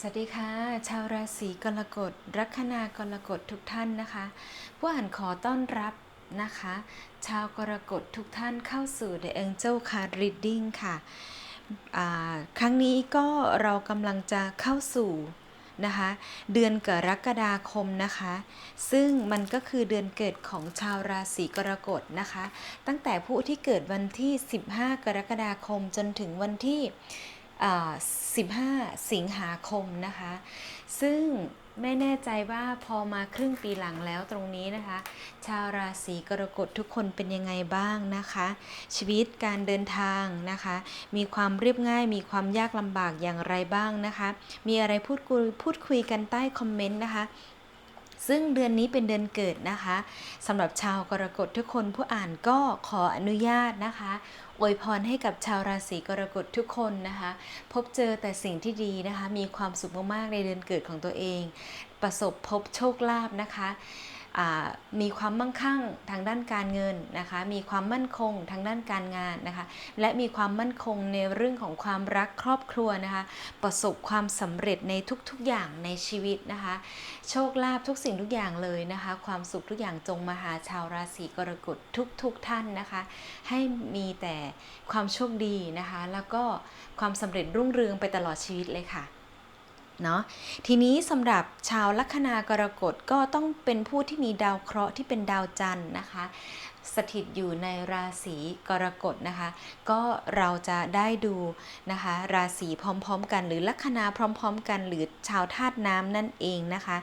สวัสดีค่ะ ชาวราศีกรกฎลัคนากรกฎทุกท่านนะคะผู้อ่านขอต้อนรับนะคะ ชาวกรกฎทุกท่านเข้าสู่ The Angel Card Reading ค่ะ ครั้งนี้ก็เรากำลังจะเข้าสู่นะคะเดือนกรกฎาคมนะคะ ซึ่งมันก็คือเดือนเกิดของชาวราศีกรกฎนะคะ ตั้งแต่ผู้ที่เกิดวันที่ 15 กรกฎาคมจนถึงวันที่ 15 สิงหาคมนะคะ ซึ่งไม่แน่ใจว่าพอมาครึ่งปีหลังแล้วตรงนี้นะคะ ชาวราศีกรกฎทุกคนเป็นยังไงบ้างนะคะ ชีวิตการเดินทางนะคะ มีความเรียบง่าย มีความยากลำบากอย่างไรบ้างนะคะ มีอะไรพูดคุยพูดคุยกันใต้คอมเมนต์นะคะซึ่งเดือนนี้เป็นเดือนเกิดนะคะสำหรับชาวกรกฎทุกคนผู้อ่านก็ขออนุญาตนะคะ อวยพรให้กับชาวราศีกรกฎทุกคนนะคะ พบเจอแต่สิ่งที่ดีนะคะ มีความสุขมากๆในเดือนเกิดของตัวเอง ประสบพบโชคลาภนะคะ มีความมั่งคั่งทางด้านการเงินนะคะ มีความมั่นคงทางด้านการงานนะคะ และมีความมั่นคงในเรื่องของความรักครอบครัวนะคะ ประสบความสำเร็จในทุกๆอย่างในชีวิตนะคะ โชคลาภทุกสิ่งทุกอย่างเลยนะคะ ความสุขทุกอย่างจงมาหาชาวราศีกรกฎทุกๆทท่านนะคะ ให้มีแต่ความโชคดีนะคะ แล้วก็ความสำเร็จรุ่งเรืองไปตลอดชีวิตเลยค่ะ เนาะทีนี้สำหรับชาวลัคนากรกฎก็ต้องเป็นผู้ที่มีดาวเคราะห์ที่เป็นดาวจันทร์นะคะ สถิตอยู่ในราศีกรกฎนะคะ ก็เราจะได้ดูนะคะ ราศีพร้อมๆ กัน หรือลัคนาพร้อม ๆ กัน หรือชาวธาตุน้ำนั่นเองนะคะ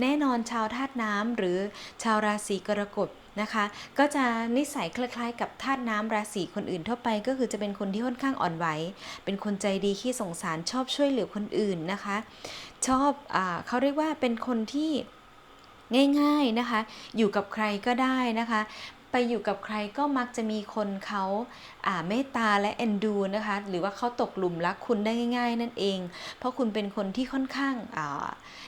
แน่นอนชาวธาตุน้ำหรือชาวราศีกรกฎ นะคะ ก็จะนิสัยคล้ายๆ กับธาตุน้ำราศีคนอื่นทั่วไปก็คือจะเป็นคนที่ค่อนข้างอ่อนไหว เป็นคนใจดีขี้สงสารชอบช่วยเหลือคนอื่นนะคะ ชอบอเขาเรียกว่าเป็นคนที่ง่ายๆนะคะ อยู่กับใครก็ได้นะคะ ไปอยู่กับใครก็มักจะมีคนเขาอ่าเมตตาและเอ็นดูนะคะ หรือว่าเขาตกหลุมรักคุณได้ง่าย ๆ นั่นเอง เพราะคุณเป็นคนที่ค่อนข้างอ่า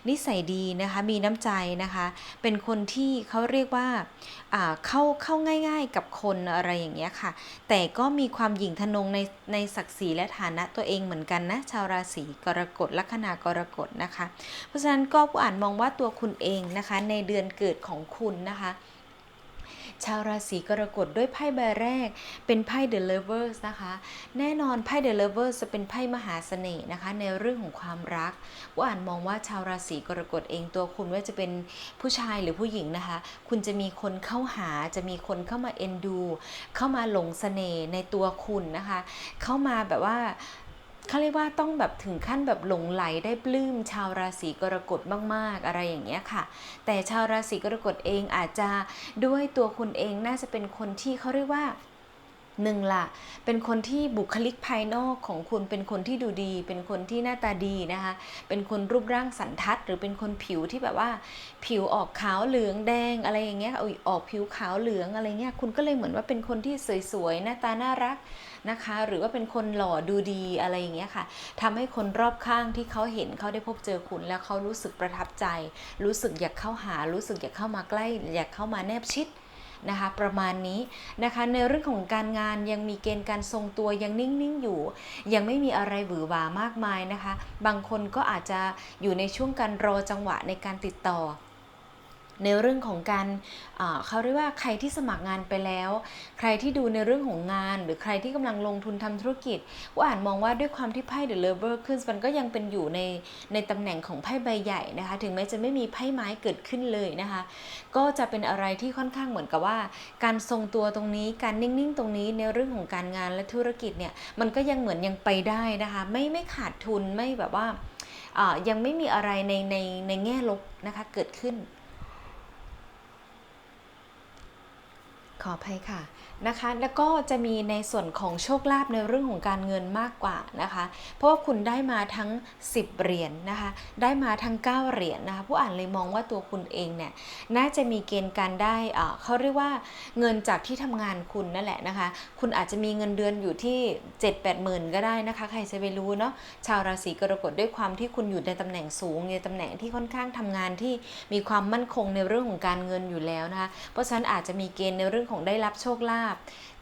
นิสัยดีนะคะ มีน้ำใจนะคะ เป็นคนที่เขาเรียกว่าอ่าเข้าเข้าง่าย ๆ กับคนอะไรอย่างเงี้ยค่ะ แต่ก็มีความหยิ่งทะนงในในศักดิ์ศรีและฐานะตัวเองเหมือนกันนะ ชาวราศีกรกฎลัคนากรกฎนะคะ เพราะฉะนั้นก็ผู้อ่านมองว่าตัวคุณเองนะคะ ในเดือนเกิดของคุณนะคะ ชาวราศีกรกฎด้วยไพ่ใบแรก เป็นไพ่ The Lovers นะคะ แน่นอนไพ่ The Lovers จะเป็นไพ่มหาเสน่ห์นะคะ ในเรื่องของความรักว่าอ่านมองว่าชาวราศีกรกฎเองตัวคุณว่าจะเป็นผู้ชายหรือผู้หญิงนะคะ คุณจะมีคนเข้าหาจะมีคนเข้ามาเอ็นดู เข้ามาหลงเสน่ห์ในตัวคุณนะคะ เข้ามาแบบว่า เขาเรียกว่าต้องแบบถึงขั้นแบบหลงไหลได้ปลื้มชาวราศีกรกฎมากๆ อะไรอย่างเงี้ยค่ะ แต่ชาวราศีกรกฎเองอาจจะด้วยตัวคุณเองน่าจะเป็นคนที่เขาเรียกว่า หนึ่งละเป็นคนที่บุคลิกภายนอกของคุณเป็นคนที่ดูดี เป็นคนที่หน้าตาดีนะคะ เป็นคนรูปร่างสันทัด หรือเป็นคนผิวที่แบบว่า ผิวออกขาวเหลืองแดงอะไรอย่างเงี้ยออกผิวขาวเหลืองอะไรเงี้ยคุณก็เลยเหมือนว่าเป็นคนที่สวยๆหน้าตาน่ารักนะคะ หรือว่าเป็นคนหล่อดูดีอะไรอย่างเงี้ยค่ะทำให้คนรอบข้างที่เขาเห็นเขาได้พบเจอคุณแล้วเขารู้สึกประทับใจ รู้สึกอยากเข้าหา รู้สึกอยากเข้ามาใกล้ อยากเข้ามาแนบชิด นะคะประมาณนี้นะคะในเรื่องของการงานยังมีเกณฑ์การทรงตัวยังนิ่งๆอยู่ ยังไม่มีอะไรหวือหวามากมายนะคะ บางคนก็อาจจะอยู่ในช่วงการรอจังหวะในการติดต่อ ในเรื่องของการเขาเรียกว่าใครที่สมัครงานไปแล้ว ใครที่ดูในเรื่องของงาน หรือใครที่กำลังลงทุนทำธุรกิจว่าอ่านมองว่าด้วยความที่ไพ่เดอะเลเวอร์ขึ้นมันก็ยังเป็นอยู่ในในตำแหน่งของไพ่ใบใหญ่นะคะ ถึงแม้จะไม่มีไพ่ไม้เกิดขึ้นเลยนะคะ ก็จะเป็นอะไรที่ค่อนข้างเหมือนกับว่า การทรงตัวตรงนี้การนิ่งๆ ตรงนี้ในเรื่องของการงานและธุรกิจเนี่ยมันก็ยังเหมือนยังไปได้นะคะ ไม่ไม่ขาดทุนไม่แบบว่ายังไม่มีอะไรในในในแง่ลบนะคะเกิดขึ้น ขออภัยค่ะ นะคะ แล้วก็จะมีในส่วนของโชคลาภในเรื่องของการเงินมากกว่านะคะ เพราะว่าคุณได้มาทั้ง 10 เหรียญนนะคะ ได้มาทั้ง 9 เหรียญนนะคะ ผู้อ่านเลยมองว่าตัวคุณเองเนี่ยน่าจะมีเกณฑ์การได้เขาเรียกว่าเงินจากที่ทำงานคุณนั่นแหละนะคะ คุณอาจจะมีเงินเดือนอยู่ที่ 7 8หมื่นก็ได้นะคะ ใครจะไปรู้เนาะ ชาวราศีกรกฎด้วยความที่คุณอยู่ในตำแหน่งสูงในตำแหน่งที่ค่อนข้างทำงานที่มีความมั่นคงในเรื่องของการเงินอยู่แล้วนะคะ เพราะฉะนั้นอาจจะมีเกณฑ์ในเรื่องของได้รับโชคลาภ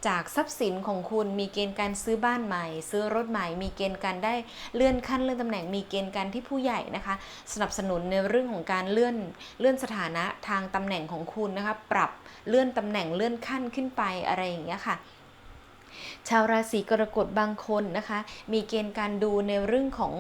จากทรัพย์สินของคุณมีเกณฑ์การซื้อบ้านใหม่ ซื้อรถใหม่ มีเกณฑ์การได้เลื่อนขั้นเลื่อนตำแหน่งมีเกณฑ์การที่ผู้ใหญ่นะคะ สนับสนุนในเรื่องของการเลื่อนเลื่อนสถานะทางตำแหน่งของคุณนะคะปรับเลื่อนตำแหน่งเลื่อนขั้นขึ้นไปอะไรอย่างเงี้ยค่ะ ชาวราศีกรกฎบางคนนะคะ มีเกณฑ์การดูในเรื่องของ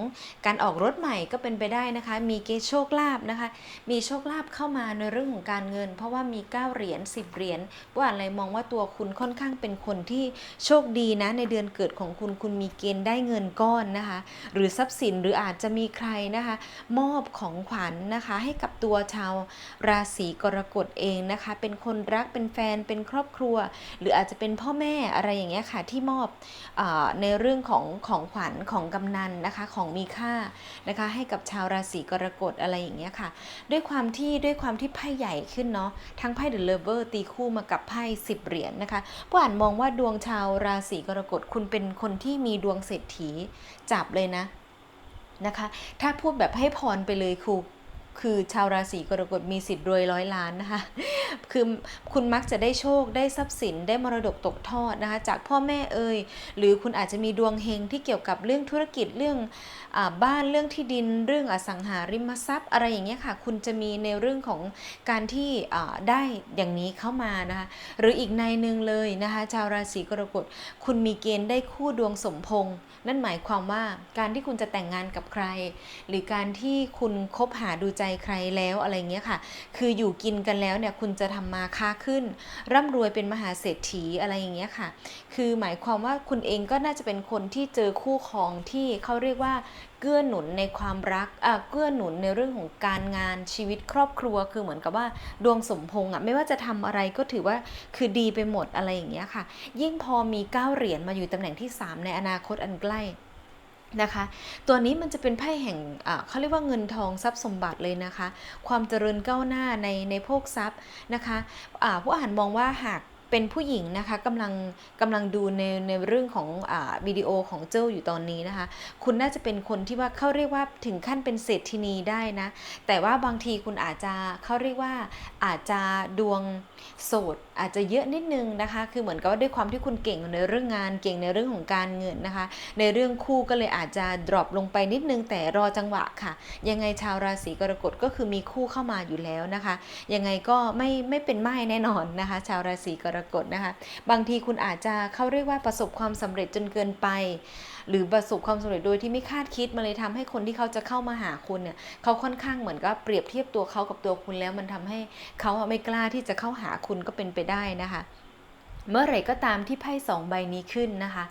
การออกรถใหม่ก็เป็นไปได้นะคะ มีเกณฑ์โชคลาภนะคะ มีโชคลาภเข้ามาในเรื่องของการเงิน เพราะว่ามี 9 เหรียญ10 เหรียญว่าอะไรมองว่าตัวคุณค่อนข้างเป็นคนที่โชคดีนะ ในเดือนเกิดของคุณคุณมีเกณฑ์ได้เงินก้อนนะคะ หรือทรัพย์สินหรืออาจจะมีใครนะคะ มอบของขวัญนนะคะ ให้กับตัวชาวราศีกรกฎเองนะคะ เป็นคนรักเป็นแฟนเป็นครอบครัว หรืออาจจะเป็นพ่อแม่อะไรอย่างเงี้ยค่ะที่มอบอในเรื่องของของขวัญของกำนันนะคะของมีค่านะคะให้กับชาวราศีกรกฎอะไรอย่างเงี้ยค่ะ ด้วยความที่ด้วยความที่ไพ่ใหญ่ขึ้นเนาะทั้งไพ่เดอะเลเวอร์ตีคู่มากับไพ่สิบเหรียญนะคะผู้อ่านมองว่าดวงชาวราศีกรกฎคุณเป็นคนที่มีดวงเศรษฐีจับเลยนะนะคะ ถ้าพูดแบบให้พรไปเลยครู คือชาวราศีกรกฎมีสิทธิ์รวยร้อยล้านนะคะคือคุณมักจะได้โชคได้ทรัพย์สินได้มรดกตกทอดนะคะจากพ่อแม่เอ่ยหรือคุณอาจจะมีดวงเฮงที่เกี่ยวกับเรื่องธุรกิจเรื่องอบ้านเรื่องที่ดิน เรื่องอสังหาริมทรัพย์ อะไรอย่างเงี้ยค่ะ คุณจะมีในเรื่องของการที่ได้อย่างนี้เข้ามานะคะหรืออีกในหนึ่งเลยนะคะชาวราศีกรกฎคุณมีเกณฑ์ได้คู่ดวงสมพงษ์ นั่นหมายความว่าการที่คุณจะแต่งงานกับใคร หรือการที่คุณคบหาดูใจใครแล้วอะไรเงี้ยค่ะ คืออยู่กินกันแล้วเนี่ยคุณจะทำมาค้าขึ้น ร่ำรวยเป็นมหาเศรษฐีอะไรอย่างเงี้ยค่ะ คือหมายความว่าคุณเองก็น่าจะเป็นคนที่เจอคู่ครองที่เขาเรียกว่าเกื้อหนุนในความรักอะเกื้อหนุนในเรื่องของการงานชีวิตครอบครัว คือเหมือนกับว่าดวงสมพงษ์อะไม่ว่าจะทำอะไรก็ถือว่าคือดีไปหมดอะไรอย่างเงี้ยค่ะ ยิ่งพอมีเก้าเหรียญมาอยู่ตำแหน่งที่ 3 ในอนาคตอันใกล้นะคะ ตัวนี้มันจะเป็นไพ่แห่งอ่าเขาเรียกว่าเงินทองทรัพย์สมบัติเลยนะคะ ความเจริญก้าวหน้าในในโภคทรัพย์นะคะอ่าผู้อ่านมองว่าหาก เป็นผู้หญิงนะคะกำลังกำลังดูในในเรื่องของอ่าวิดีโอของเจ้าอยู่ตอนนี้นะคะ คุณน่าจะเป็นคนที่ว่าเขาเรียกว่าถึงขั้นเป็นเศรษฐินีได้นะ แต่ว่าบางทีคุณอาจจะเขาเรียกว่าอาจจะดวงโสด อาจจะเยอะนิดนึงนะคะ คือเหมือนกับว่าด้วยความที่คุณเก่งในเรื่องงานเก่งในเรื่องของการเงินนะคะ ในเรื่องคู่ก็เลยอาจจะ drop ลงไปนิดนึงแต่รอจังหวะค่ะ ยังไงชาวราศีกรกฎก็คือมีคู่เข้ามาอยู่แล้วนะคะ ยังไงก็ไม่ไม่เป็นไม้แน่นอนนะคะ ชาวราศีกรกฎนะคะ บางทีคุณอาจจะเขาเรียกว่าประสบความสำเร็จจนเกินไป หรือประสบความสำเร็จโดยที่ไม่คาดคิดมาเลยทำให้คนที่เขาจะเข้ามาหาคุณเนี่ยเขาค่อนข้างเหมือนกับเปรียบเทียบตัวเขากับตัวคุณแล้วมันทำให้เขาไม่กล้าที่จะเข้าหาคุณก็เป็นไปได้นะคะ เมื่อไหร่ก็ตามที่ไพ่สองใบนี้ขึ้นนะคะ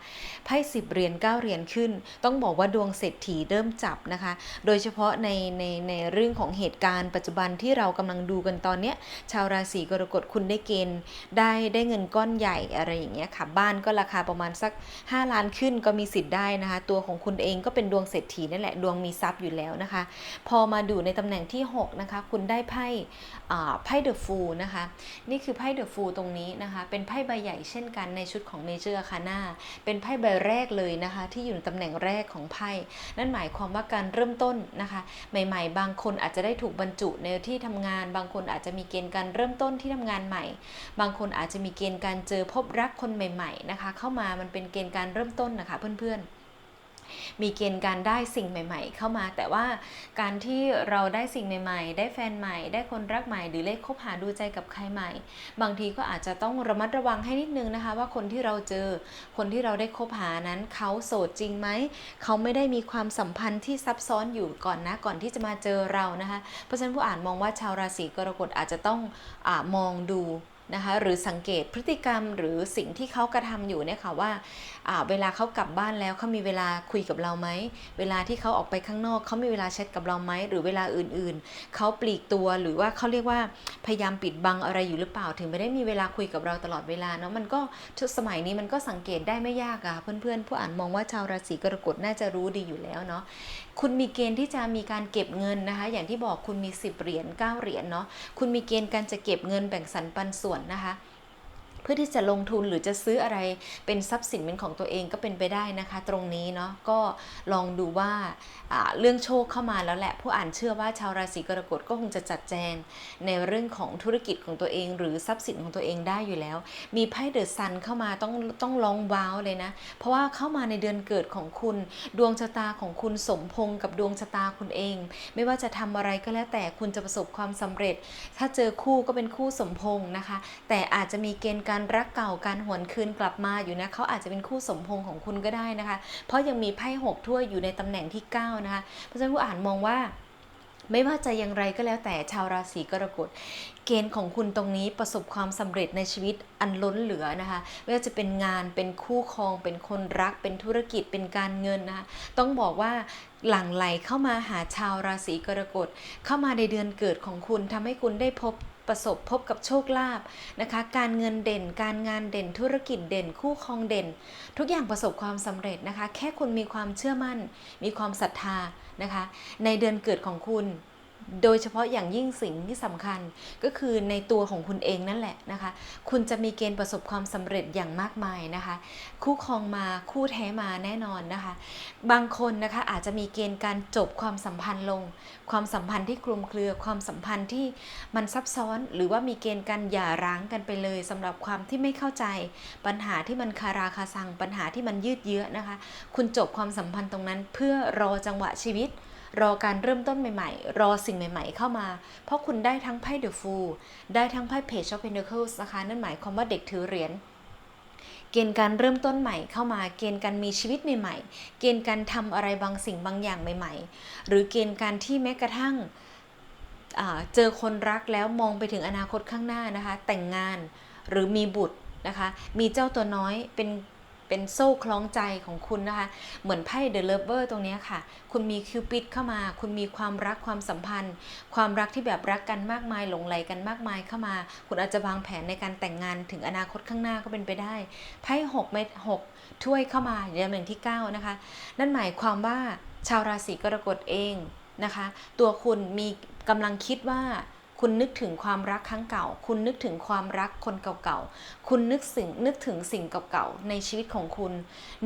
ไพ่สิบเหรียญเก้าเหรียญขึ้น ต้องบอกว่าดวงเศรษฐีเริ่มจับนะคะ โดยเฉพาะในในในเรื่องของเหตุการณ์ปัจจุบันที่เรากำลังดูกันตอนเนี้ย ชาวราศีกรกฎคุณได้เกณฑ์ได้ได้เงินก้อนใหญ่อะไรอย่างเงี้ยค่ะ บ้านก็ราคาประมาณสัก 5 ล้านขึ้นก็มีสิทธิ์ได้นะคะ ตัวของคุณเองก็เป็นดวงเศรษฐีนั่นแหละ ดวงมีทรัพย์อยู่แล้วนะคะ พอมาดูในตำแหน่งที่ 6 นะคะ คุณได้ไพ่อ่าไพ่เดอะฟูลนะคะ นี่คือไพ่เดอะฟูลตรงนี้นะคะ เป็นไพ่ใบใหญ่เช่นกันในชุดของเมเจอร์คาน่าเป็นไพ่ใบแรกเลยนะคะ ที่อยู่ในตำแหน่งแรกของไพ่นั่นหมายความว่าการเริ่มต้นนะคะ ใหม่ๆ บางคนอาจจะได้ถูกบรรจุในที่ทำงาน บางคนอาจจะมีเกณฑ์การเริ่มต้นที่ทำงานใหม่ บางคนอาจจะมีเกณฑ์การเจอพบรักคนใหม่ ๆนะคะ เข้ามามันเป็นเกณฑ์การเริ่มต้นนะคะเพื่อนๆ มีเกณฑ์การได้สิ่งใหม่ ๆ เข้ามา แต่ว่าการที่เราได้สิ่งใหม่ ๆ ได้แฟนใหม่ ได้คนรักใหม่ หรือเลขคบหาดูใจกับใครใหม่ บางทีก็อาจจะต้องระมัดระวังให้นิดนึงนะคะ ว่าคนที่เราเจอ คนที่เราได้คบหานั้นเขาโสดจริงไหม เขาไม่ได้มีความสัมพันธ์ที่ซับซ้อนอยู่ก่อนนะ ก่อนที่จะมาเจอเรานะคะ เพราะฉะนั้นผู้อ่านมองว่าชาวราศีกรกฎอาจจะต้องอมองดู นะคะหรือสังเกตพฤติกรรมหรือสิ่งที่เขากระทำอยู่เนี่ยค่ะว่าเวลาเขากลับบ้านแล้วเขามีเวลาคุยกับเราไหมเวลาที่เขาออกไปข้างนอกเขามีเวลาแชทกับเราไหมหรือเวลาอื่นๆเขาปลีกตัวหรือว่าเขาเรียกว่าพยายามปิดบังอะไรอยู่หรือเปล่า ถึงไม่ได้มีเวลาคุยกับเราตลอดเวลาเนาะมันก็ชุดสมัยนี้มันก็สังเกตได้ไม่ยากอะเพื่อนๆผู้อ่านมองว่าชาวราศีกรกฎน่าจะรู้ดีอยู่แล้วเนาะคุณมีเกณฑ์ที่จะมีการเก็บเงินนะคะ อย่างที่บอกคุณมี 10เหรียญ9เหรียญเนาะคุณมีเกณฑ์การจะเก็บเงินแบ่งสรรปันส่วนนะคะ พื่อที่จะลงทุนหรือจะซื้ออะไรเป็นทรัพย์สินเป็นของตัวเองก็เป็นไปได้นะคะ ตรงนี้เนาะก็ลองดูว่าเรื่องโชคเข้ามาแล้วแหละ ผู้อ่านเชื่อว่าชาวราศีกรกฎก็คงจะจัดแจงในเรื่องของธุรกิจของตัวเอง หรือทรัพย์สินของตัวเองได้อยู่แล้ว มีไพ่เดอะซันเข้ามาต้องต้องร้องว้าวเลยนะ เพราะว่าเข้ามาในเดือนเกิดของคุณ ดวงชะตาของคุณสมพงษ์กับดวงชะตาคุณเอง ไม่ว่าจะทำอะไรก็แล้วแต่คุณจะประสบความสำเร็จ ถ้าเจอคู่ก็เป็นคู่สมพงษ์นะคะ แต่อาจจะมีเกณฑ์การรักเก่าการหวนคืนกลับมาอยู่นะเขาอาจจะเป็นคู่สมพงของคุณก็ได้นะคะ เพราะยังมีไพ่หกถ้วยอยู่ในตำแหน่งที่ 9 นะคะ เพราะฉะนั้นผู้อ่านมองว่าไม่ว่าจะอย่างไรก็แล้วแต่ชาวราศีกรกฎเกณฑ์ของคุณตรงนี้ประสบความสำเร็จในชีวิตอันล้นเหลือนะคะไม่ว่าจะเป็นงานเป็นคู่ครอง เป็นคนรัก เป็นธุรกิจเป็นการเงินนะคะต้องบอกว่าหลั่งไหลเข้ามาหาชาวราศีกรกฎเข้ามาในเดือนเกิดของคุณทำให้คุณได้พบ ประสบพบกับโชคลาภนะคะ การเงินเด่น การงานเด่นธุรกิจเด่น คู่ครองเด่น ทุกอย่างประสบความสำเร็จนะคะ แค่คุณมีความเชื่อมั่น มีความศรัทธานะคะ ในเดือนเกิดของคุณ โดยเฉพาะอย่างยิ่งสิ่งที่สำคัญก็คือในตัวของคุณเองนั่นแหละนะคะ คุณจะมีเกณฑ์ประสบความสำเร็จอย่างมากมายนะคะ คู่ครองมาคู่แท้มาแน่นอนนะคะ บางคนนะคะอาจจะมีเกณฑ์การจบความสัมพันธ์ลง ความสัมพันธ์ที่คลุมเครือความสัมพันธ์ที่มันซับซ้อน หรือว่ามีเกณฑ์การหย่าร้างกันไปเลยสำหรับความที่ไม่เข้าใจ ปัญหาที่มันคาราคาซังปัญหาที่มันยืดเยื้อนะคะ คุณจบความสัมพันธ์ตรงนั้นเพื่อรอจังหวะชีวิต รอการเริ่มต้นใหม่ๆ รอสิ่งใหม่ๆเข้ามา เพราะคุณได้ทั้งไพ่เดอะฟูลได้ทั้งไพ่เพจช็อปเพนเดอร์เคิลนะคะ นั่นหมายความว่าเด็กถือเหรียญเกณฑ์การเริ่มต้นใหม่เข้ามา เกณฑ์การมีชีวิตใหม่ ๆ เกณฑ์การทำอะไรบางสิ่งบางอย่างใหม่ ๆ หรือเกณฑ์การที่แม้กระทั่งเจอคนรักแล้วมองไปถึงอนาคตข้างหน้านะคะ แต่งงานหรือมีบุตรนะคะ มีเจ้าตัวน้อยเป็น เป็นโซ่คล้องใจของคุณนะคะ เหมือนไพ่เดอะเลเวอร์ตรงนี้ค่ะ คุณมีคิวปิดเข้ามา คุณมีความรักความสัมพันธ์ ความรักที่แบบรักกันมากมายหลงไหลกันมากมายเข้ามา คุณอาจจะวางแผนในการแต่งงานถึงอนาคตข้างหน้าก็เป็นไปได้ไพ่หกเม็ดหกถ้วยเข้ามาในตำแหน่งที่9นะคะ นั่นหมายความว่าชาวราศีกรกฎเองนะคะ ตัวคุณมีกำลังคิดว่า คุณนึกถึงความรักครั้งเก่า คุณนึกถึงความรักคนเก่าๆ คุณนึกสิ่งนึกถึงสิ่งเก่าๆในชีวิตของคุณ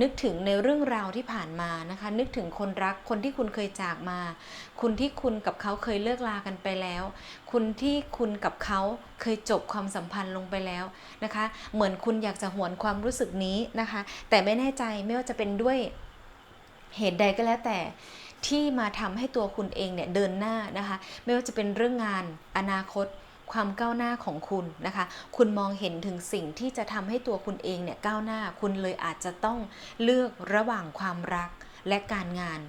นึกถึงในเรื่องราวที่ผ่านมานะคะ นึกถึงคนรักคนที่คุณเคยจากมา คุณที่คุณกับเขาเคยเลิกลากันไปแล้ว คุณที่คุณกับเขาเคยจบความสัมพันธ์ลงไปแล้วนะคะ เหมือนคุณอยากจะหวนความรู้สึกนี้นะคะ แต่ไม่แน่ใจไม่ว่าจะเป็นด้วยเหตุใดก็แล้วแต่ ที่มาทำให้ตัวคุณเองเนี่ยเดินหน้านะคะ ไม่ว่าจะเป็นเรื่องงานอนาคตความก้าวหน้าของคุณนะคะ คุณมองเห็นถึงสิ่งที่จะทำให้ตัวคุณเองเนี่ยก้าวหน้า คุณเลยอาจจะต้องเลือกระหว่างความรักและการงาน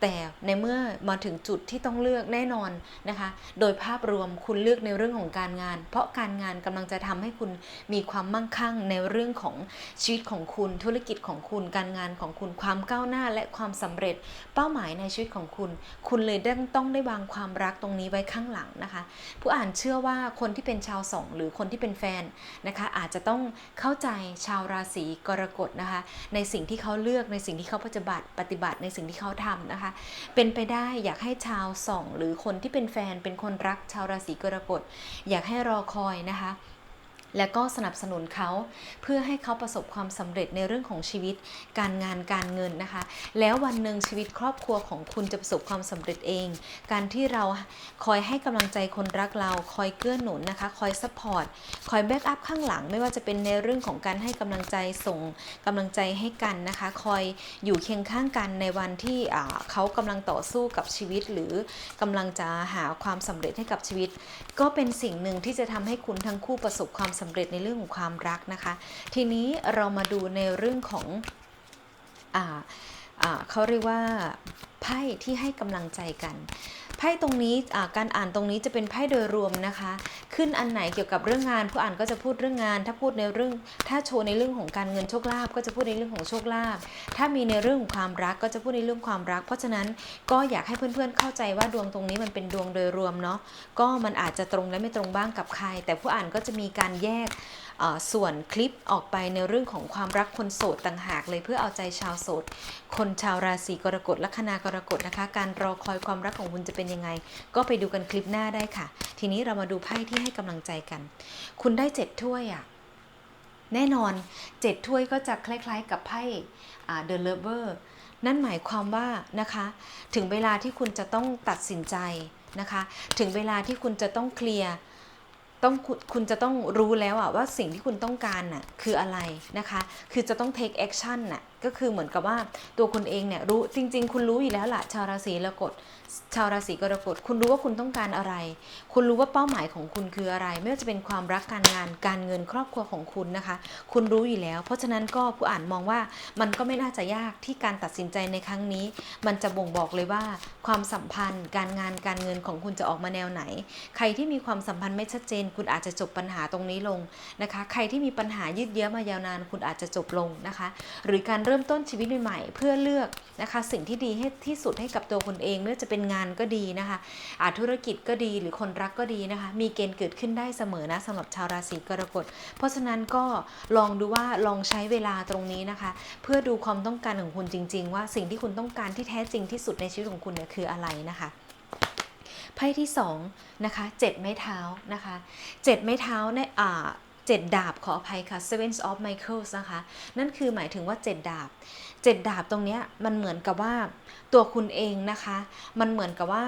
แต่ในเมื่อมาถึงจุดที่ต้องเลือกแน่นอนนะคะ โดยภาพรวมคุณเลือกในเรื่องของการงาน เพราะการงานกำลังจะทำให้คุณมีความมั่งคั่งในเรื่องของชีวิตของคุณ ธุรกิจของคุณ การงานของคุณ ความก้าวหน้าและความสำเร็จ เป้าหมายในชีวิตของคุณ คุณเลยต้องได้วางความรักตรงนี้ไว้ข้างหลังนะคะ ผู้อ่านเชื่อว่าคนที่เป็นชาวสองหรือคนที่เป็นแฟนนะคะ อาจจะต้องเข้าใจชาวราศีกรกฎนะคะ ในสิ่งที่เขาเลือกในสิ่งที่เขาปฏิบัติปฏิบัติในสิ่งที่เขาทำนะคะเป็นไปได้อยากให้ชาวส่อง หรือคนที่เป็นแฟนเป็นคนรักชาวราศีกรกฎอยากให้รอคอยนะคะ และก็สนับสนุนเขาเพื่อให้เขาประสบความสำเร็จในเรื่องของชีวิต การงานการเงินนะคะ แล้ววันหนึ่งชีวิตครอบครัวของคุณจะประสบความสำเร็จเอง การที่เราคอยให้กำลังใจคนรักเราคอยเกื้อหนุนนะคะ คอยซัพพอร์ตคอยแบ็กอัพข้างหลัง ไม่ว่าจะเป็นในเรื่องของการให้กำลังใจส่งกำลังใจให้กันนะคะ คอยอยู่เคียงข้างกันในวันที่เขากำลังต่อสู้กับชีวิต หรือกำลังจะหาความสำเร็จให้กับชีวิต ก็เป็นสิ่งหนึ่งที่จะทำให้คุณทั้งคู่ประสบความสำเร็จในเรื่องของความรักนะคะ ทีนี้เรามาดูในเรื่องของอ่าเขาเรียกว่าไพ่ที่ให้กำลังใจกัน ไพ่ตรงนี้การอ่านตรงนี้จะเป็นไพ่โดยรวมนะคะ ขึ้นอันไหนเกี่ยวกับเรื่องงาน ผู้อ่านก็จะพูดเรื่องงาน ถ้าพูดในเรื่อง ถ้าโชว์ในเรื่องของการเงินโชคลาภก็จะพูดในเรื่องของโชคลาภถ้ามีในเรื่องของความรักก็จะพูดในเรื่องความรัก เพราะฉะนั้นก็อยากให้เพื่อนๆ เข้าใจว่าดวงตรงนี้มันเป็นดวงโดยรวมเนาะก็มันอาจจะตรงและไม่ตรงบ้างกับใคร แต่ผู้อ่านก็จะมีการแยก ส่วนคลิปออกไปในเรื่องของความรักคนโสดต่างหากเลยเพื่อเอาใจชาวโสด คนชาวราศีกรกฎลัคนากรกฎนะคะ การรอคอยความรักของคุณจะเป็นยังไง ก็ไปดูกันคลิปหน้าได้ค่ะ ทีนี้เรามาดูไพ่ที่ให้กำลังใจกัน คุณได้เจ็ดถ้วยอะ่ะแน่นอนเจ็ดถ้วยก็จะคล้ายๆ กับไพ่เดอะเลเวอร์นั่นหมายความว่านะคะ ถึงเวลาที่คุณจะต้องตัดสินใจนะคะ ถึงเวลาที่คุณจะต้องเคลียร์ ต้องคุณจะต้องรู้แล้วอะว่าสิ่งที่คุณต้องการน่ะคืออะไรนะคะ คือจะต้อง take action น่ะก็คือเหมือนกับว่าตัวคุณเองเนี่ยรู้จริง ๆ คุณรู้อยู่แล้วล่ะชาวราศีกรกด ชาวราศีกรกฎคุณรู้ว่าคุณต้องการอะไร คุณรู้ว่าเป้าหมายของคุณคืออะไร ไม่ว่าจะเป็นความรักการงานการเงินครอบครัวของคุณนะคะ คุณรู้อยู่แล้ว เพราะฉะนั้นก็ผู้อ่านมองว่ามันก็ไม่น่าจะยากที่การตัดสินใจในครั้งนี้ มันจะบ่งบอกเลยว่า ความสัมพันธ์ การงานการเงินของคุณจะออกมาแนวไหน ใครที่มีความสัมพันธ์ไม่ชัดเจน คุณอาจจะจบปัญหาตรงนี้ลงนะคะ ใครที่มีปัญหายืดเยื้อมายาวนาน คุณอาจจะจบลงนะคะ หรือการเริ่มต้นชีวิตใหม่ๆเพื่อเลือกนะคะ สิ่งที่ดีให้ที่สุดให้กับตัวคุณเองไม่ว่าจะเป็นงานก็ดีนะคะอาจธุรกิจก็ดีหรือคนรักก็ดีนะคะ มีเกณฑ์เกิดขึ้นได้เสมอนะสำหรับชาวราศีกรกฎ เพราะฉะนั้นก็ลองดูว่าลองใช้เวลาตรงนี้นะคะ เพื่อดูความต้องการของคุณจริง ๆ ว่าสิ่งที่คุณต้องการที่แท้จริงที่สุดในชีวิตของคุณเนี่ยคืออะไรนะคะไพ่ที่2นะคะเจ็ดไม้เท้านะคะเจ็ดไม้เท้าในอ่าเจ็ดดาบขออภัยค่ะ Seven of Michaels นะคะ นั่นคือหมายถึงว่าเจ็ดดาบ เจ็ดดาบตรงเนี้ยมันเหมือนกับว่าตัวคุณเองนะคะ มันเหมือนกับว่า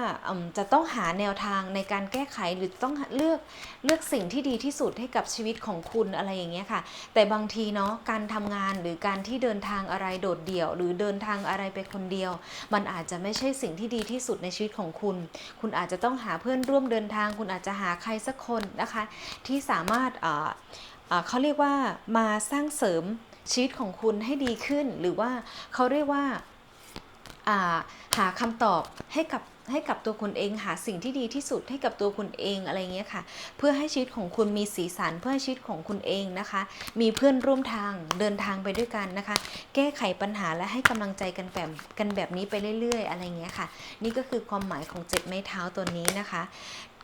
จะต้องหาแนวทางในการแก้ไขหรือต้องเลือกเลือกสิ่งที่ดีที่สุดให้กับชีวิตของคุณอะไรอย่างเงี้ยค่ะ แต่บางทีเนาะการทำงานหรือการที่เดินทางอะไรโดดเดี่ยว หรือเดินทางอะไรไปคนเดียว มันอาจจะไม่ใช่สิ่งที่ดีที่สุดในชีวิตของคุณ คุณอาจจะต้องหาเพื่อนร่วมเดินทาง คุณอาจจะหาใครสักคนนะคะ ที่สามารถเขาเรียกว่ามาสร้างเสริม ชีวิตของคุณให้ดีขึ้น หรือว่าเขาเรียกว่าหาคำตอบให้กับให้กับตัวคุณเองหาสิ่งที่ดีที่สุดให้กับตัวคุณเองอะไรเงี้ยค่ะ เพื่อให้ชีวิตของคุณมีสีสันเพื่อให้ชีวิตของคุณเองนะคะ มีเพื่อนร่วมทางเดินทางไปด้วยกันนะคะ แก้ไขปัญหาและให้กำลังใจกันแบบกันแบบนี้ไปเรื่อย ๆ อะไรเงี้ยค่ะ นี่ก็คือความหมายของเจ็ดไม้เท้าตัวนี้นะคะ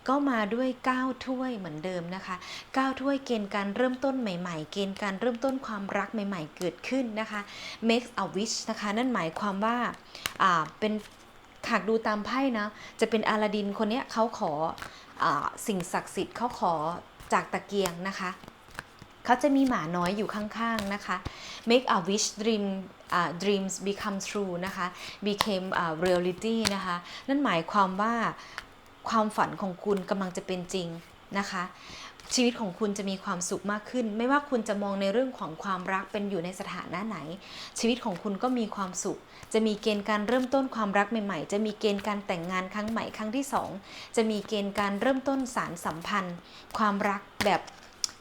ก็มาด้วย 9 ถ้วยเหมือนเดิมนะคะ 9 ถ้วยเกณฑ์การเริ่มต้นใหม่ ๆ เกณฑ์การเริ่มต้นความรักใหม่ ๆ เกิดขึ้นนะคะ make a wish นะคะ นั่นหมายความว่าอ่าเป็นหากดูตามไพ่นะ จะเป็นอาลาดินคนนี้เขาขออสิ่งศักดิ์สิทธิ์เขาขอจากตะเกียงนะคะเขาจะมีหมาน้อยอยู่ข้างๆนะคะ make a wish dream uh, dreams become true นะคะ became uh, reality นะคะ นั่นหมายความว่า ความฝันของคุณกำลังจะเป็นจริงนะคะ ชีวิตของคุณจะมีความสุขมากขึ้น ไม่ว่าคุณจะมองในเรื่องของความรักเป็นอยู่ในสถานะไหน ชีวิตของคุณก็มีความสุข จะมีเกณฑ์การเริ่มต้นความรักใหม่ๆ จะมีเกณฑ์การแต่งงานครั้งใหม่ครั้งที่ 2 จะมีเกณฑ์การเริ่มต้นสารสัมพันธ์ ความรักแบบ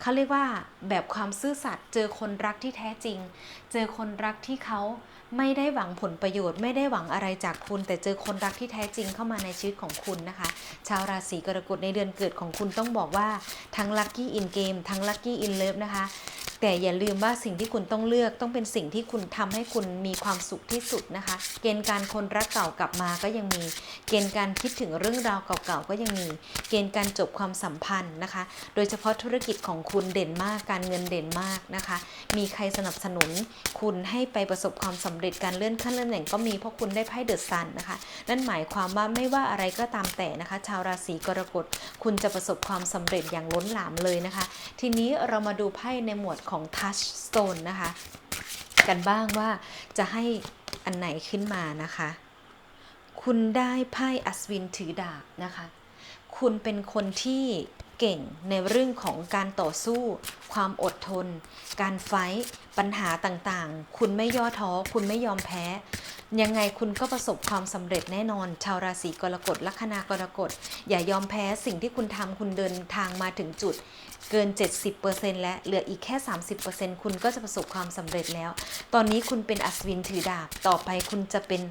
เขาเรียกว่าแบบความซื่อสัตย์เจอคนรักที่แท้จริง เจอคนรักที่เขาไม่ได้หวังผลประโยชน์ ไม่ได้หวังอะไรจากคุณ แต่เจอคนรักที่แท้จริงเข้ามาในชีวิตของคุณนะคะ ชาวราศีกรกฎในเดือนเกิดของคุณต้องบอกว่าทั้งลัคกี้อินเกมทั้งลัคกี้อินเลิฟนะคะแต่อย่าลืมว่าสิ่งที่คุณต้องเลือกต้องเป็นสิ่งที่คุณทำให้คุณมีความสุขที่สุดนะคะ เกณฑ์การคนรักเก่ากลับมาก็ยังมี เกณฑ์การคิดถึงเรื่องราวเก่าๆก็ยังมี เกณฑ์การจบความสัมพันธ์นะคะ โดยเฉพาะธุรกิจของคุณเด่นมาก การเงินเด่นมากนะคะ มีใครสนับสนุน คุณให้ไปประสบความสำเร็จการเลื่อนขั้นเลื่อนแหน่งก็มีเพราะคุณได้ไพ่เดอะซันนะคะ นั่นหมายความว่าไม่ว่าอะไรก็ตามแต่นะคะ ชาวราศีกรกฎคุณจะประสบความสำเร็จอย่างล้นหลามเลยนะคะ ทีนี้เรามาดูไพ่ในหมวดของ touch stone นะคะ กันบ้างว่าจะให้อันไหนขึ้นมานะคะ คุณได้ไพ่อัศวินถือดาบนะคะ คุณเป็นคนที่เก่งในเรื่องของการต่อสู้ ความอดทน การไฟปัญหาต่างๆ คุณไม่ย่อท้อ คุณไม่ยอมแพ้ ยังไงคุณก็ประสบความสำเร็จแน่นอน ชาวราศีกรกฎลัคนากรกฎ อย่ายอมแพ้สิ่งที่คุณทำคุณเดินทางมาถึงจุดเกิน 70%และเหลืออีกแค่ 30%คุณก็จะประสบความสำเร็จแล้ว ตอนนี้คุณเป็นอัศวินถือดาบ ต่อไปคุณจะเป็น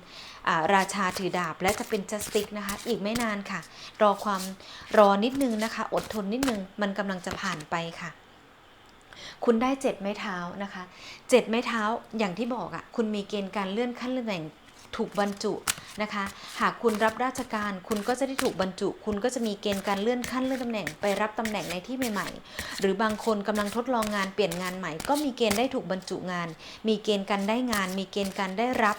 ราชาถือดาบ และจะเป็นจัสติกนะคะ อีกไม่นานค่ะ รอความรอนิดนึงนะคะ อดทนนิดนึง มันกำลังจะผ่านไปค่ะ คุณได้เจ็ดไม้เท้านะคะเจ็ดไม้เท้าอย่างที่บอกอะ่ะคุณมีเกณฑ์การเลื่อนขั้นเลื่อนตำแหน่งถูกบรรจุนะคะ หากคุณรับราชการคุณก็จะได้ถูกบรรจุ คุณก็จะมีเกณฑ์การเลื่อนขั้นเลื่อนตำแหน่งไปรับตำแหน่งในที่ใหม่ๆ หรือบางคนกำลังทดลองงานเปลี่ยนงานใหม่ ก็มีเกณฑ์ได้ถูกบรรจุงาน มีเกณฑ์การได้งาน มีเกณฑ์การได้รับ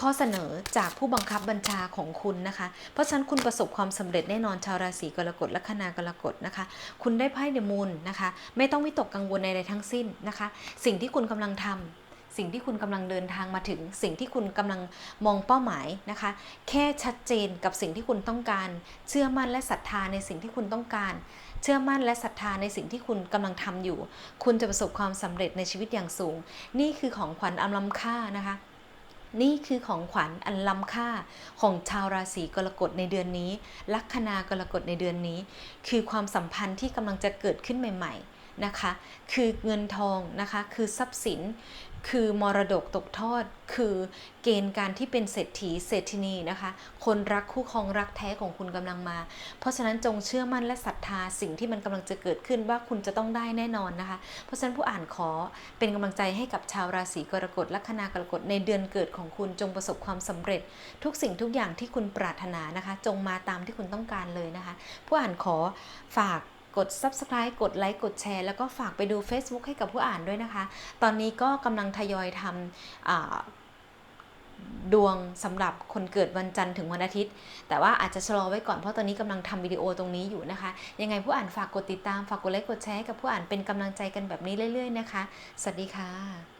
ข้อเสนอจากผู้บังคับบัญชาของคุณนะคะ เพราะฉะนั้นคุณประสบความสำเร็จแน่นอนชาวราศีกรกฎและคณากรกฎนะคะ คุณได้ไพ่เดมูลนะคะ ไม่ต้องวิตกกังวลใดๆทั้งสิ้นนะคะ สิ่งที่คุณกำลังทำสิ่งที่คุณกำลังเดินทางมาถึง สิ่งที่คุณกำลังมองเป้าหมายนะคะ แค่ชัดเจนกับสิ่งที่คุณต้องการ เชื่อมั่นและศรัทธาในสิ่งที่คุณต้องการเชื่อมั่นและศรัทธาในสิ่งที่คุณกำลังทำอยู่ คุณจะประสบความสำเร็จในชีวิตอย่างสูง นี่คือของขวัญอันล้ำค่านะคะ นี่คือของขวัญอันล้ำค่าของชาวราศีกรกฎในเดือนนี้ ลัคนากรกฎในเดือนนี้ คือความสัมพันธ์ที่กำลังจะเกิดขึ้นใหม่ ๆนะคะ คือเงินทองนะคะ คือทรัพย์สิน คือมรดกตกทอด คือเกณฑ์การที่เป็นเศรษฐีเศรษฐินีนะคะ คนรักคู่ครองรักแท้ของคุณกำลังมา เพราะฉะนั้นจงเชื่อมั่นและศรัทธาสิ่งที่มันกำลังจะเกิดขึ้นว่าคุณจะต้องได้แน่นอนนะคะ เพราะฉะนั้นผู้อ่านขอเป็นกำลังใจให้กับชาวราศีกรกฎลัคนากรกฎในเดือนเกิดของคุณจงประสบความสำเร็จ ทุกสิ่งทุกอย่างที่คุณปรารถนานะคะ จงมาตามที่คุณต้องการเลยนะคะ ผู้อ่านขอฝาก กด subscribe กดไลค์กดแชร์แล้วก็ฝากไปดู Facebook ให้กับผู้อ่านด้วยนะคะ ตอนนี้ก็กำลังทยอยทำดวงสำหรับคนเกิดวันจันทร์ถึงวันอาทิตย์ แต่ว่าอาจจะชะลอไว้ก่อนเพราะตอนนี้กำลังทำวิดีโอตรงนี้อยู่นะคะ ยังไงผู้อ่านฝากกดติดตามฝากกดไลค์กดแชร์ให้กับผู้อ่านเป็นกำลังใจกันแบบนี้เรื่อย ๆ นะคะ สวัสดีค่ะ